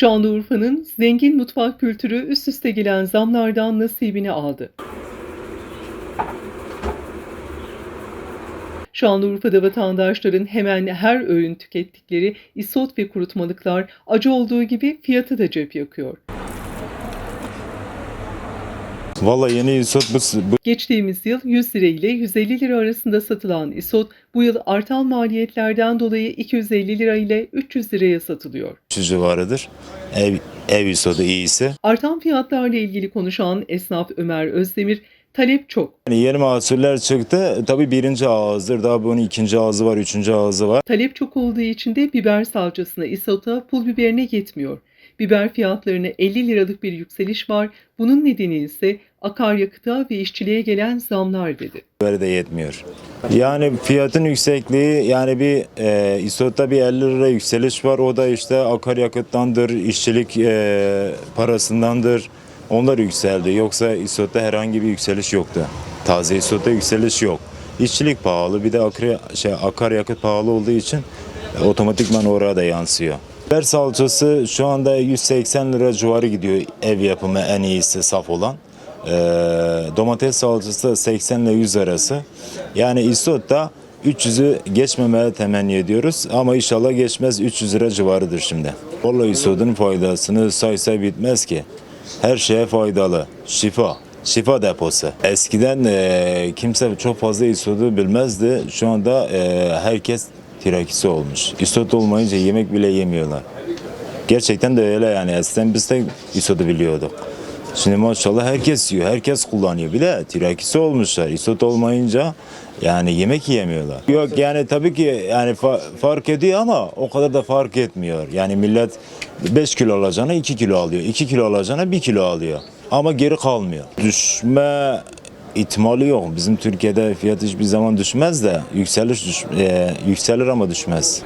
Şanlıurfa'nın zengin mutfak kültürü üst üste gelen zamlardan nasibini aldı. Şanlıurfa'da vatandaşların hemen her öğün tükettikleri isot ve kurutmalıklar acı olduğu gibi fiyatı da cep yakıyor. Vallahi yeni isot bu, Geçtiğimiz yıl 100 lira ile 150 lira arasında satılan isot bu yıl artan maliyetlerden dolayı 250 lira ile 300 liraya satılıyor. şu civarıdır. Ev, ev isotu iyisi. Artan fiyatlarla ilgili konuşan esnaf Ömer Özdemir, talep çok. Yani yeni mahsuller çıktı. Tabii birinci ağızdır. Daha bunun ikinci ağzı var, üçüncü ağzı var. Talep çok olduğu için de biber salçasına, isota, pul biberine yetmiyor. Biber fiyatlarına 50 liralık bir yükseliş var. Bunun nedeni ise akaryakıta ve işçiliğe gelen zamlar dedi. Böyle de yetmiyor. Yani fiyatın yüksekliği yani bir e, isotta bir 50 lira yükseliş var. O da işte akaryakıttandır, işçilik e, parasındandır. Onlar yükseldi. Yoksa isotta herhangi bir yükseliş yoktu. Taze isotta yükseliş yok. İşçilik pahalı bir de akri, şey, akaryakıt pahalı olduğu için e, otomatikman oraya da yansıyor. Biber salçası şu anda 180 lira civarı gidiyor ev yapımı en iyisi saf olan. Ee, domates salçası da 80 ile 100 arası. Yani isot da 300'ü geçmemeye temenni ediyoruz ama inşallah geçmez 300 lira civarıdır şimdi. Vallahi isotun faydasını say say bitmez ki. Her şeye faydalı. Şifa. Şifa deposu. Eskiden e, kimse çok fazla isotu bilmezdi. Şu anda e, herkes tirakisi olmuş. İsot olmayınca yemek bile yemiyorlar. Gerçekten de öyle yani. Eskiden biz de isotu biliyorduk. Şimdi maşallah herkes yiyor, herkes kullanıyor. Bir de tirakisi olmuşlar. İsot olmayınca yani yemek yiyemiyorlar. Yok yani tabii ki yani fa- fark ediyor ama o kadar da fark etmiyor. Yani millet 5 kilo alacağına 2 kilo alıyor. 2 kilo alacağına 1 kilo alıyor. Ama geri kalmıyor. Düşme ihtimali yok. Bizim Türkiye'de fiyat hiçbir zaman düşmez de yükseliş düş- e, yükselir ama düşmez.